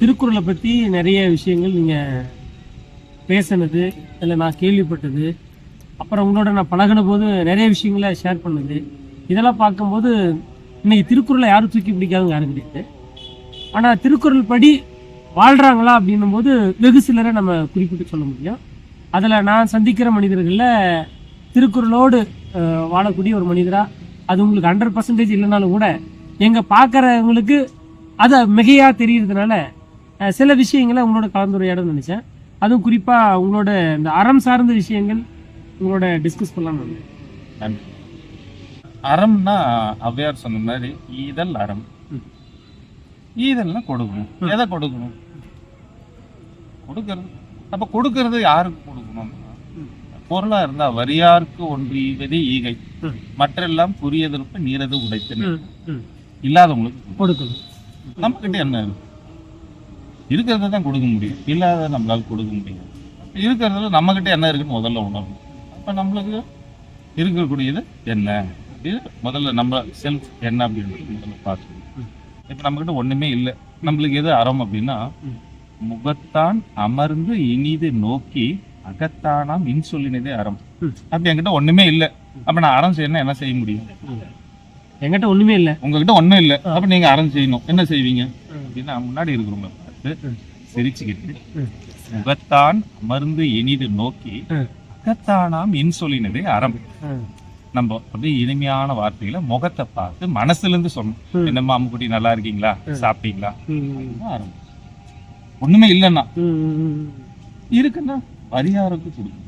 திருக்குறளை பற்றி நிறைய விஷயங்கள் நீங்கள் பேசினது இல்லை நான் கேள்விப்பட்டது. அப்புறம் உங்களோட நான் பழகின போது நிறைய விஷயங்களை ஷேர் பண்ணது. இதெல்லாம் பார்க்கும்போது இன்னைக்கு திருக்குறளை யாரும் தூக்கி பிடிக்காதவங்க யாரும் கிடையாது. ஆனால் திருக்குறள் படி வாழ்கிறாங்களா அப்படின்னும் போது வெகு சிலரை நம்ம குறிப்பிட்டு சொல்ல முடியும். அதில் நான் சந்திக்கிற மனிதர்களில் திருக்குறளோடு வாழக்கூடிய ஒரு மனிதராக அது உங்களுக்கு ஹண்ட்ரட் பர்சன்டேஜ் இல்லைனாலும் கூட எங்கள் பார்க்குறவங்களுக்கு அது மிகையாக தெரியறதுனால சில விஷயங்களை உங்களோட கலந்துரையாடணும்னு நினச்சேன். அதுவும் குறிப்பாக உங்களோட இந்த அறம் சார்ந்த விஷயங்கள் உங்களோட டிஸ்கஸ் பண்ணலாம்னு. நன்றி. அறம்னா ஔவையார் சொன்ன மாதிரி ஈதல் அறம். ஈதல்னா கொடுக்கணும். எதை கொடுக்கணும்? கொடுக்கறது. அப்ப கொடுக்கறது யாருக்கு கொடுக்கணும்? பொருளா இருந்தா வரியாருக்கு ஒன்று ஈவது ஈகை. மற்றெல்லாம் புரியதற்கு நீரது ம். இல்லாதவங்களுக்கு கொடுக்கணும். கொடுக்கணும். நம்ம கிட்ட என்ன இருக்கு? இருக்கிறத தான் கொடுக்க முடியும். இல்லாத நம்மளால கொடுக்க முடியாது. இருக்கிறதுல நம்ம கிட்ட என்ன இருக்குன்னு முதல்ல உணரணும். அப்ப நம்மளுக்கு இருக்கக்கூடியது என்ன? அப்படின்னு முதல்ல நம்ம செல்ஃப் என்ன அப்படின்றது முதல்ல பார்க்கணும் இப்ப நம்ம கிட்ட ஒண்ணுமே இல்லை. நம்மளுக்கு எது அறம் அப்படின்னா. முகத்தான் அமர்ந்து இனிது நோக்கி அகத்தானாம் இன்சொல்லினதே அறம். அப்ப என்கிட்ட ஒண்ணுமே இல்லை. அப்ப நான் அறம் செய்யணும் என்ன செய்ய முடியும்? என்கிட்ட ஒன்றுமே இல்லை. உங்ககிட்ட ஒண்ணும் இல்லை. அப்ப நீங்க அறம் செய்யணும். என்ன செய்வீங்க? அப்படின்னா முன்னாடி இருக்கிறவங்க. சிரிச்சுக்கிட்டு. முகத்தான் அமர்ந்து இனிது நோக்கி. அகத்தானாம் இன்சொல்லினதே அறம் நம்ம அப்படியே இனிமையான வார்த்தைகளை முகத்தை பார்த்து மனசுல இருந்து சொல்லணும் ம். என்னம்மா அம்முக்குட்டி நல்லா இருக்கீங்களா. சாப்பிட்டீங்களா அறம் ஒண்ணுமே இல்லைன்னா. இருக்குன்னா பரிகாரத்துக்கு கொடுக்கணும்